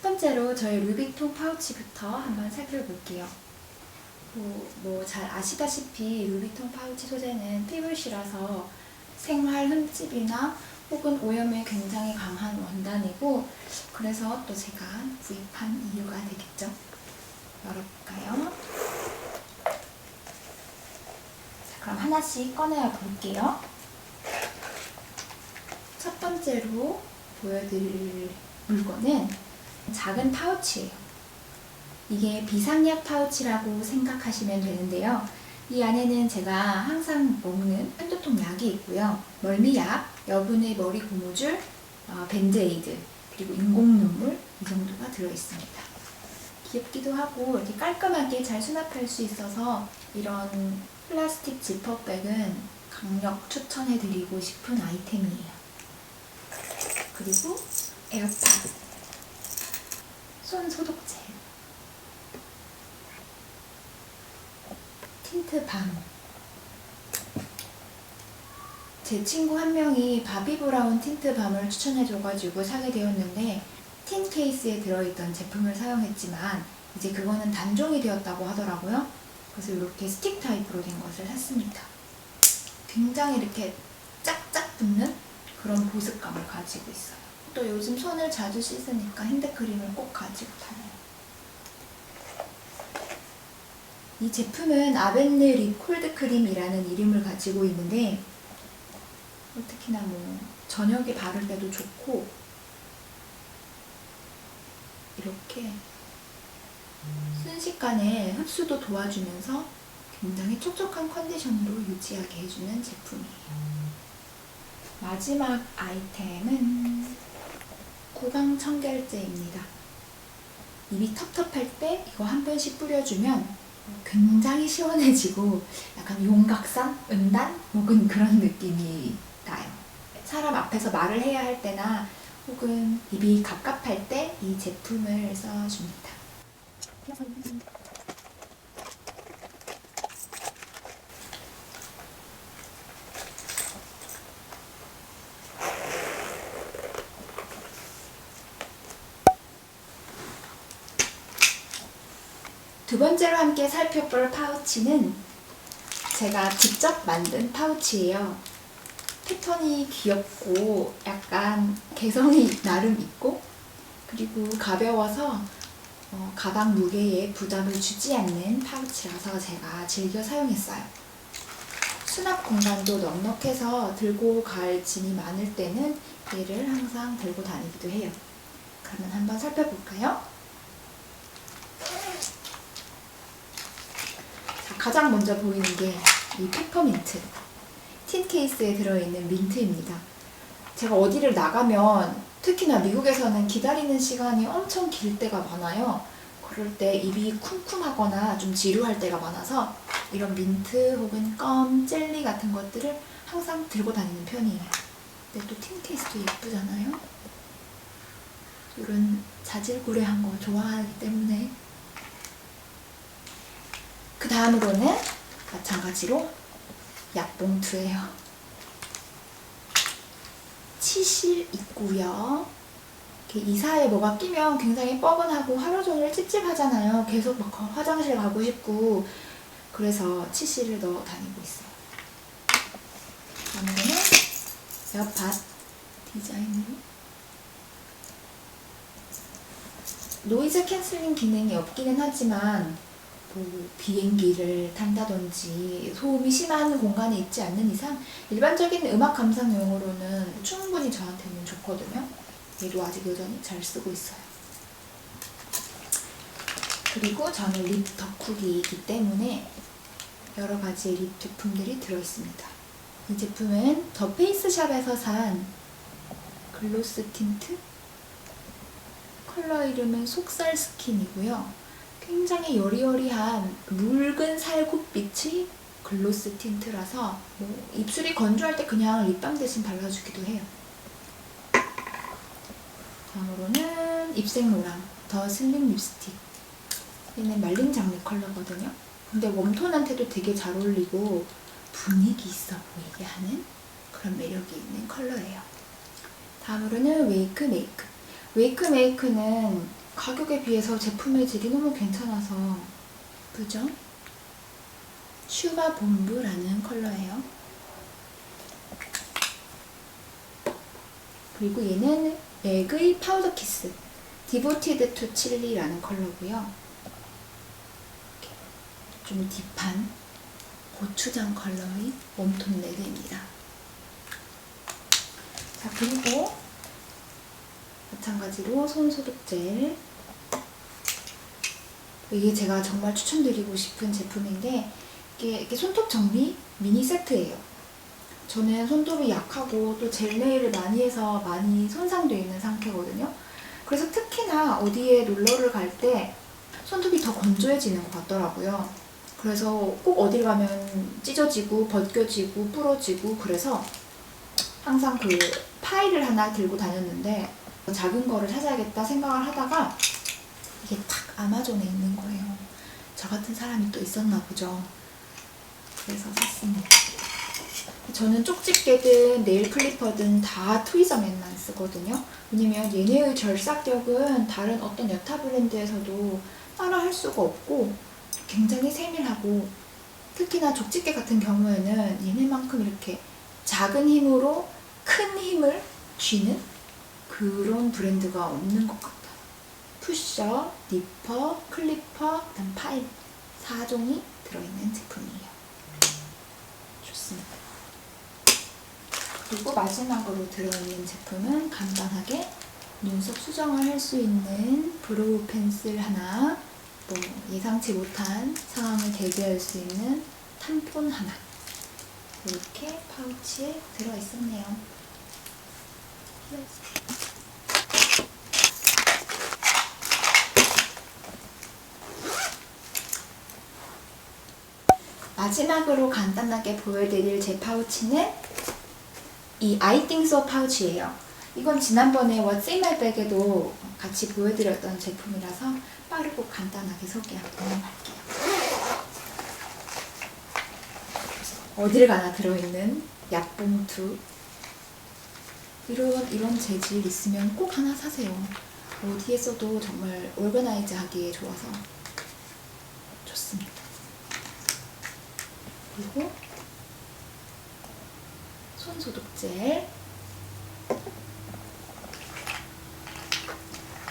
번째로 저희 루비통 파우치부터 한번 살펴볼게요. 뭐잘 아시다시피 루비통 파우치 소재는 피부실라서 생활 흠집이나 혹은 오염에 굉장히 강한 원단이고 그래서 또 제가 구입한 이유가 되겠죠. 열어볼까요? 자, 그럼 하나씩 꺼내어 볼게요. 첫 번째로 보여드릴 물건은 작은 파우치예요. 이게 비상약 파우치라고 생각하시면 되는데요. 이 안에는 제가 항상 먹는 한두 통 약이 있고요. 멀미약, 여분의 머리 고무줄, 어, 밴드에이드, 그리고 인공 눈물 이 정도가 들어있습니다. 귀엽기도 하고 이렇게 깔끔하게 잘 수납할 수 있어서 이런 플라스틱 지퍼백은 강력 추천해드리고 싶은 아이템이에요. 그리고 에어팟, 손 소독제, 틴트 밤. 제 친구 한 명이 바비 브라운 틴트 밤을 추천해줘가지고 사게 되었는데 틴 케이스에 들어있던 제품을 사용했지만 이제 그거는 단종이 되었다고 하더라고요. 그래서 이렇게 스틱 타입으로 된 것을 샀습니다. 굉장히 이렇게 짝짝 붙는 그런 보습감을 가지고 있어요. 또 요즘 손을 자주 씻으니까 핸드크림을 꼭 가지고 다녀요. 이 제품은 아벤느 립 콜드 크림이라는 이름을 가지고 있는데 뭐 특히나 뭐 저녁에 바를 때도 좋고 이렇게 순식간에 흡수도 도와주면서 굉장히 촉촉한 컨디션으로 유지하게 해주는 제품이에요. 마지막 아이템은 구강 청결제입니다. 입이 텁텁할 때 이거 한 번씩 뿌려주면 굉장히 시원해지고 약간 용각산, 은단 혹은 그런 느낌이 나요. 사람 앞에서 말을 해야 할 때나 혹은 입이 갑갑할 때 이 제품을 써줍니다. 두 번째로 함께 살펴볼 파우치는 제가 직접 만든 파우치예요. 패턴이 귀엽고 약간 개성이 나름 있고 그리고 가벼워서 어, 가방 무게에 부담을 주지 않는 파우치라서 제가 즐겨 사용했어요. 수납 공간도 넉넉해서 들고 갈 짐이 많을 때는 얘를 항상 들고 다니기도 해요. 그러면 한번 살펴볼까요? 가장 먼저 보이는 게 이 페퍼민트. 틴 케이스에 들어있는 민트입니다. 제가 어디를 나가면 특히나 미국에서는 기다리는 시간이 엄청 길 때가 많아요. 그럴 때 입이 쿰쿰하거나 좀 지루할 때가 많아서 이런 민트 혹은 껌, 젤리 같은 것들을 항상 들고 다니는 편이에요. 근데 또 틴 케이스도 예쁘잖아요. 이런 자질구레한 거 좋아하기 때문에 그 다음으로는 마찬가지로 약봉투예요. 치실 있고요. 이렇게 이사에 뭐가 끼면 굉장히 뻐근하고 하루 종일 찝찝하잖아요. 계속 막 화장실 가고 싶고 그래서 치실을 넣어 다니고 있어요. 다음에는 에어팟 디자인으로 노이즈 캔슬링 기능이 없기는 하지만 뭐 비행기를 탄다든지 소음이 심한 공간에 있지 않는 이상 일반적인 음악 감상용으로는 충분히 저한테는 좋거든요. 얘도 아직 여전히 잘 쓰고 있어요. 그리고 저는 립 덕후기이기 때문에 여러 가지 립 제품들이 들어있습니다. 이 제품은 더 페이스샵에서 산 글로스 틴트 컬러 이름은 속살 스킨이고요. 굉장히 여리여리한 묽은 살구빛이 글로스 틴트라서 뭐 입술이 건조할 때 그냥 립밤 대신 발라주기도 해요. 다음으로는 입생로랑 더 슬림 립스틱. 얘는 말린 장미 컬러거든요. 근데 웜톤한테도 되게 잘 어울리고 분위기 있어 보이게 하는 그런 매력이 있는 컬러예요. 다음으로는 웨이크 메이크. 웨이크 메이크는 가격에 비해서 제품의 질이 너무 괜찮아서 그죠? 슈가 본부라는 컬러예요. 그리고 얘는 액의 파우더 키스 디보티드 투 칠리라는 컬러고요. 좀 딥한 고추장 컬러의 웜톤 레드입니다. 자 그리고 마찬가지로 손 소독젤 이게 제가 정말 추천드리고 싶은 제품인데 이게, 이게 손톱 정리 미니 세트예요. 저는 손톱이 약하고 또 젤네일을 많이 해서 많이 손상되어 있는 상태거든요. 그래서 특히나 어디에 놀러를 갈 때 손톱이 더 건조해지는 것 같더라고요. 그래서 꼭 어딜 가면 찢어지고 벗겨지고 부러지고 그래서 항상 그 파일을 하나 들고 다녔는데 작은 거를 찾아야겠다 생각을 하다가 이게 탁 아마존에 있는 거예요. 저 같은 사람이 또 있었나 보죠. 그래서 샀습니다. 저는 쪽집게든 네일 클리퍼든 다 트위저맨만 쓰거든요. 왜냐면 얘네의 절삭력은 다른 어떤 여타 브랜드에서도 따라 할 수가 없고 굉장히 세밀하고 특히나 족집게 같은 경우에는 얘네만큼 이렇게 작은 힘으로 큰 힘을 쥐는 그런 브랜드가 없는 것 같아요. 푸셔, 니퍼, 클리퍼, 그다음 파일 4종이 들어있는 제품이에요. 좋습니다. 그리고 마지막으로 들어있는 제품은 간단하게 눈썹 수정을 할 수 있는 브로우 펜슬 하나, 뭐 예상치 못한 상황을 대비할 수 있는 탐폰 하나 이렇게 파우치에 들어있었네요. 마지막으로 간단하게 보여드릴 제 파우치는 이 아이띵소 파우치예요. 이건 지난번에 bag에도 같이 보여드렸던 제품이라서 빠르고 간단하게 소개 한번 할게요. 어딜 가나 들어있는 약봉투 이런 이런 재질 있으면 꼭 하나 사세요. 어디에 써도 정말 올가나이즈 하기에 좋아서 좋습니다. 그리고 손소독젤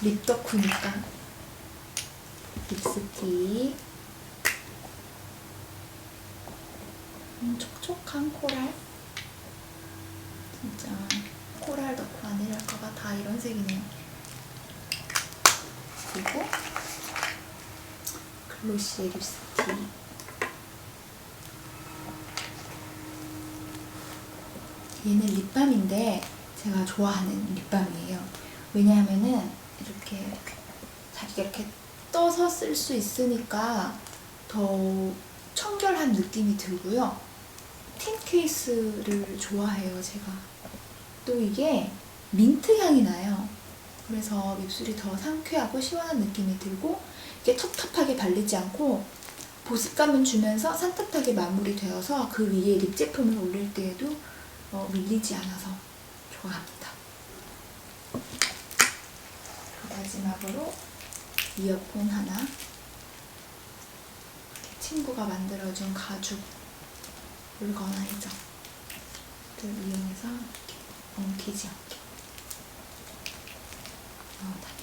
립 덕후니까 립스틱 음, 촉촉한 코랄 진짜 코랄 덕후 아니랄까봐 다 이런 색이네요 그리고 글로시의 립스틱 얘는 립밤인데 제가 좋아하는 립밤이에요. 왜냐하면은 이렇게 자기가 이렇게 떠서 쓸 수 있으니까 더 청결한 느낌이 들고요. 틴 케이스를 좋아해요, 제가. 또 이게 민트 향이 나요. 그래서 입술이 더 상쾌하고 시원한 느낌이 들고 이게 텁텁하게 발리지 않고 보습감은 주면서 산뜻하게 마무리되어서 그 위에 립 제품을 올릴 때에도 어, 밀리지 않아서 좋아합니다. 마지막으로 이어폰 하나 친구가 만들어준 가죽 물건아이죠. 를 이용해서 엉키지 않게 넣어다